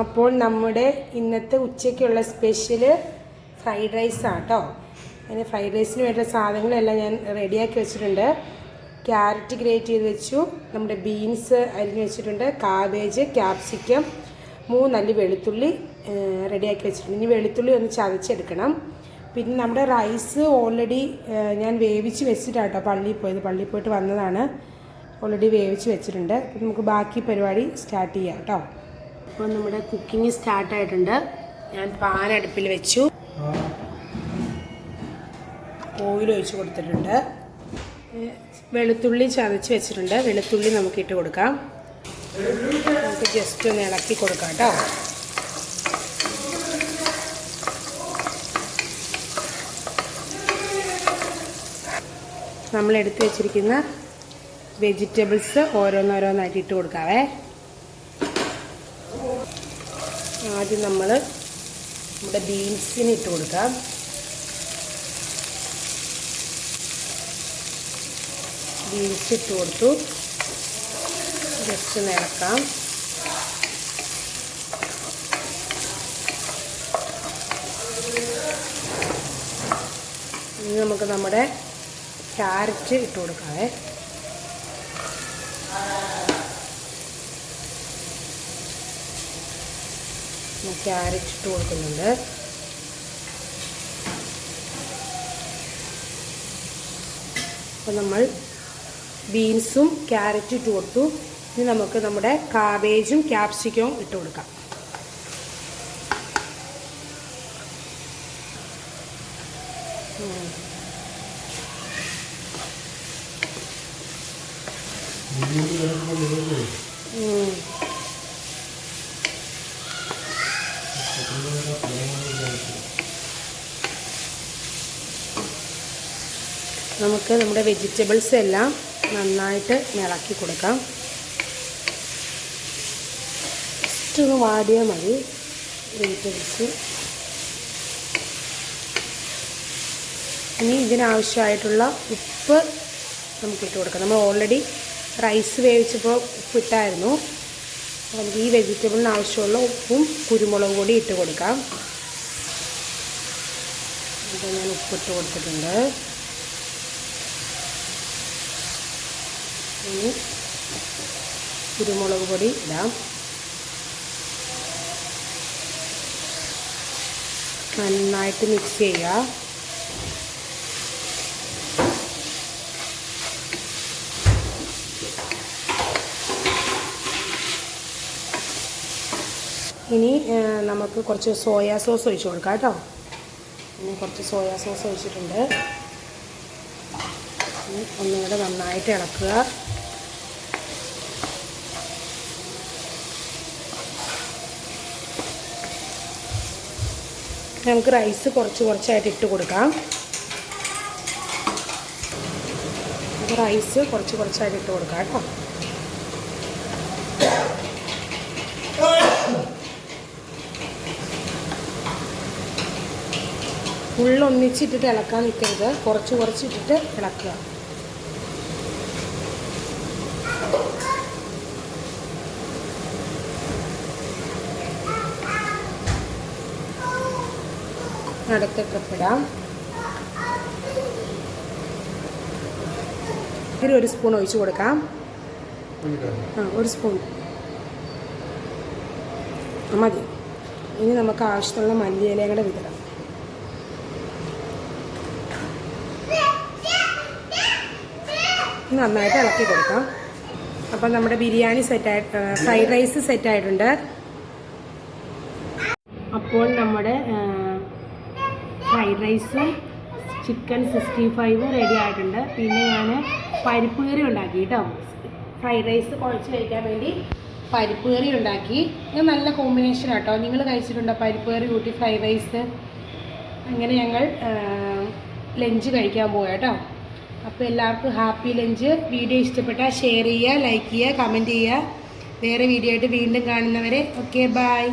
അപ്പോൾ നമ്മുടെ ഇന്നത്തെ ഉച്ചയ്ക്കുള്ള സ്പെഷ്യൽ ഫ്രൈഡ് റൈസ് ആട്ടോ അതിന് ഫ്രൈഡ് റൈസിന് വേണ്ട സാധനങ്ങളെല്ലാം ഞാൻ റെഡിയാക്കി വെച്ചിട്ടുണ്ട്. ക്യാരറ്റ് ഗ്രേറ്റ് ചെയ്ത് വെച്ചു. നമ്മുടെ ബീൻസ് അരിഞ്ഞ് വെച്ചിട്ടുണ്ട്. കാബേജ് ക്യാപ്സിക്കം മൂന്നല്ലി വെളുത്തുള്ളി റെഡിയാക്കി വെച്ചിട്ടുണ്ട്. ഇനി വെളുത്തുള്ളി ഒന്ന് ചതച്ചെടുക്കണം. പിന്നെ നമ്മുടെ റൈസ് ഓൾറെഡി ഞാൻ വേവിച്ച് വെച്ചിട്ടാട്ടോ പള്ളിയിൽ പോയത്. പള്ളിയിൽ പോയിട്ട് വന്നതാണ്. ഓൾറെഡി വേവിച്ച് വെച്ചിട്ടുണ്ട്. നമുക്ക് ബാക്കി പരിപാടി സ്റ്റാർട്ട് ചെയ്യാം കേട്ടോ അപ്പോൾ നമ്മുടെ കുക്കിംഗ് സ്റ്റാർട്ടായിട്ടുണ്ട് ഞാൻ പാൻ അടുപ്പിൽ വെച്ചു. ഓയിൽ ഒഴിച്ച് കൊടുത്തിട്ടുണ്ട്. വെളുത്തുള്ളി ചതച്ച് വെച്ചിട്ടുണ്ട്. വെളുത്തുള്ളി നമുക്ക് ഇട്ട് കൊടുക്കാം. നമുക്ക് ജസ്റ്റ് ഒന്ന് ഇളക്കി കൊടുക്കാം കേട്ടോ. നമ്മൾ എടുത്തു വെച്ചിരിക്കുന്ന വെജിറ്റബിൾസ് ഓരോന്നോരോന്നായിട്ട് ഇട്ട് കൊടുക്കാവേ. ആദ്യം നമ്മൾ നമ്മുടെ ബീൻസിന് ഇട്ട് കൊടുക്കാം. ബീൻസ് ഇട്ട് കൊടുത്തു. ജസ്റ്റ് നിറക്കാം ഇനി നമുക്ക് നമ്മുടെ ക്യാരറ്റ് ഇട്ട് കൊടുക്കാവേ. ക്യാരറ്റ് ഇട്ട് കൊടുക്കുന്നുണ്ട്. അപ്പോൾ നമ്മൾ ബീൻസും ക്യാരറ്റും ഇട്ട് കൊടുത്തു. ഇനി നമുക്ക് നമ്മുടെ കാബേജും ക്യാപ്സിക്കവും ഇട്ട് കൊടുക്കാം. ഉം. നമുക്ക് നമ്മുടെ വെജിറ്റബിൾസ് എല്ലാം നന്നായിട്ട് ഇളക്കി കൊടുക്കാം. ജസ്റ്റ് ഒന്ന് വാടിയാൽ മതി വെജിറ്റബിൾസ് ഇനി ഇതിനാവശ്യമായിട്ടുള്ള ഉപ്പ് നമുക്ക് ഇട്ട് കൊടുക്കാം. നമ്മൾ ഓൾറെഡി റൈസ് വേവിച്ചപ്പോൾ ഉപ്പ് ഇട്ടായിരുന്നു. അപ്പോൾ നമുക്ക് ഈ വെജിറ്റബിളിന് ആവശ്യമുള്ള ഉപ്പും കുരുമുളകും കൂടി ഇട്ട് കൊടുക്കാം. അപ്പോൾ ഞാൻ ഉപ്പിട്ട് കൊടുത്തിട്ടുണ്ട്. ഇനി കുരുമുളക് പൊടി ഇടാം. നന്നായിട്ട് മിക്സ് ചെയ്യുക. ഇനി നമുക്ക് കുറച്ച് സോയാ സോസ് ഒഴിച്ച് കൊടുക്കാം കേട്ടോ. ഇനി കുറച്ച് സോയാ സോസ് ഒഴിച്ചിട്ടുണ്ട്. ഇനി ഒന്നും കൂടെ നന്നായിട്ട് ഇളക്കുക. നമുക്ക് റൈസ് കുറച്ച് കുറച്ചായിട്ട് ഇട്ട് കൊടുക്കാം. റൈസ് കുറച്ച് കുറച്ചായിട്ട് ഇട്ട് കൊടുക്കാം കേട്ടോ. ഉള്ളൊന്നിച്ചിട്ടിട്ട് ഇളക്കാൻ നിൽക്കരുത്. കുറച്ച് കുറച്ചിട്ടിട്ട് ഇളക്കുക. ഇടാം ഇതിൽ ഒരു സ്പൂൺ ഒഴിച്ച് കൊടുക്കാം. ആ ഒരു സ്പൂൺ മതി. ഇനി നമുക്ക് ആവശ്യമുള്ള മല്ലിയിലയും കൂടെ വിതറാം. നന്നായിട്ട് ഇളക്കി കൊടുക്കാം. അപ്പം നമ്മുടെ ബിരിയാണി സെറ്റായിട്ട് ഫ്രൈഡ് റൈസ് സെറ്റായിട്ടുണ്ട് അപ്പോൾ ഫ്രൈഡ് റൈസും ചിക്കൻ സിക്സ്റ്റി ഫൈവും റെഡി ആയിട്ടുണ്ട്. പിന്നെ ഞാൻ പരിപ്പ് കറി ഉണ്ടാക്കി കേട്ടോ ഫ്രൈഡ് റൈസ് കുഴച്ച് കഴിക്കാൻ വേണ്ടി പരിപ്പ് കറി ഉണ്ടാക്കി. ഇത് നല്ല കോമ്പിനേഷൻ ആട്ടോ. നിങ്ങൾ കഴിച്ചിട്ടുണ്ടോ പരിപ്പ് കറി കൂട്ടി ഫ്രൈഡ് റൈസ്? അങ്ങനെ ഞങ്ങൾ ലഞ്ച് കഴിക്കാൻ പോകാം കേട്ടോ അപ്പോൾ എല്ലാവർക്കും ഹാപ്പി ലഞ്ച്. വീഡിയോ ഇഷ്ടപ്പെട്ടാൽ ഷെയർ ചെയ്യുക ലൈക്ക് ചെയ്യുക കമന്റ് ചെയ്യുക. വേറെ വീഡിയോ ആയിട്ട് വീണ്ടും കാണുന്നവരെ ഓക്കെ ബൈ